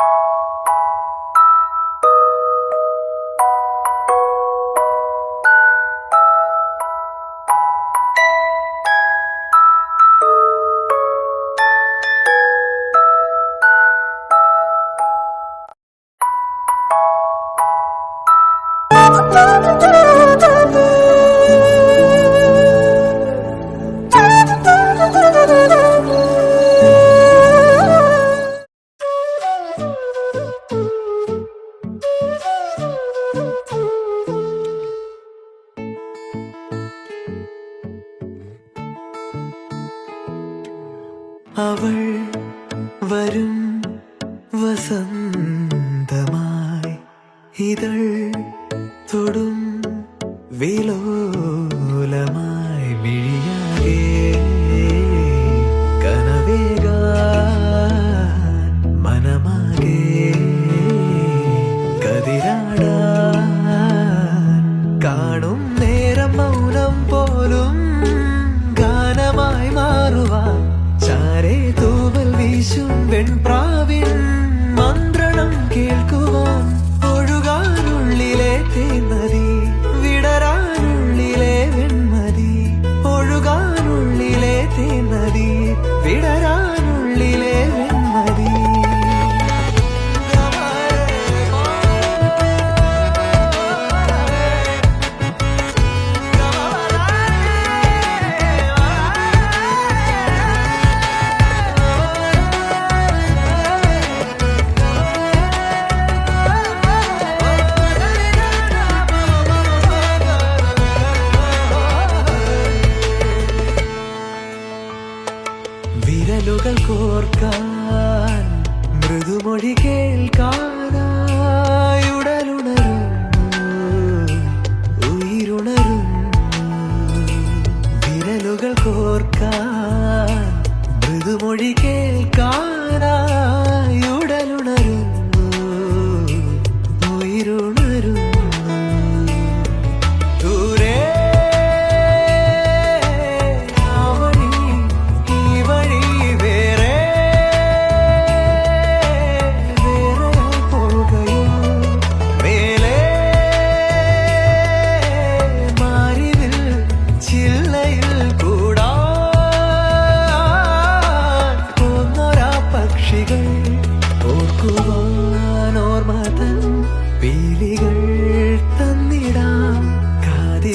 Oh, oh, oh, അവൾ വരും വസന്തമായി. ഇതൾ തൊടും വിലോലമായി മിഴിയാകെ. കനവേക മനമാകെ. കതിരാടാൻ കാണും വീശും മന്ത്രണം ഒഴുകാനുള്ളിലെ തേന്നതി വിടരാനുള്ളിലെ ഒഴുകാനുള്ളിലെ വിടരാനുള്ളിലെ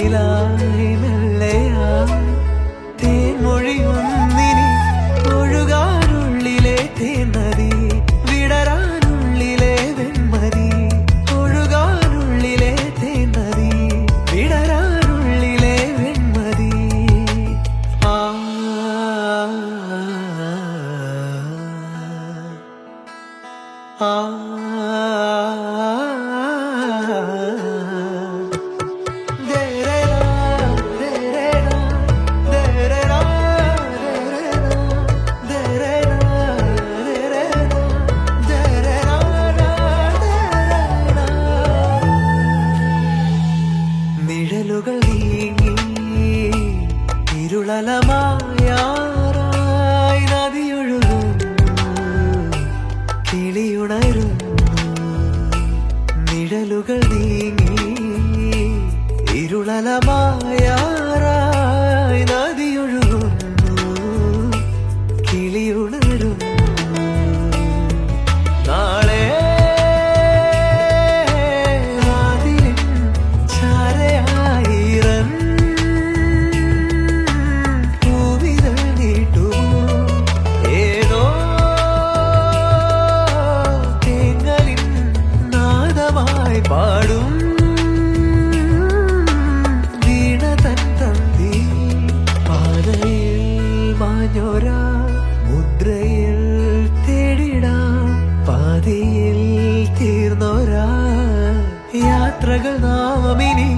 ilahi നിഴലുകൾ നീങ്ങി ഇരുളലമായാറായി നദിയൊഴുകുന്നു. കിളിയുണരുന്നു. നിഴലുകൾ നീങ്ങി ഇരുളലമായാറായി നാദമായി പാടും. വീണ തൻ തന്തി പാതയിൽ മാഞ്ഞോരാ മുദ്രയിൽ തേടിടാം പാതിയിൽ തീർന്നോരാ. യാത്രകൾ നാമിനി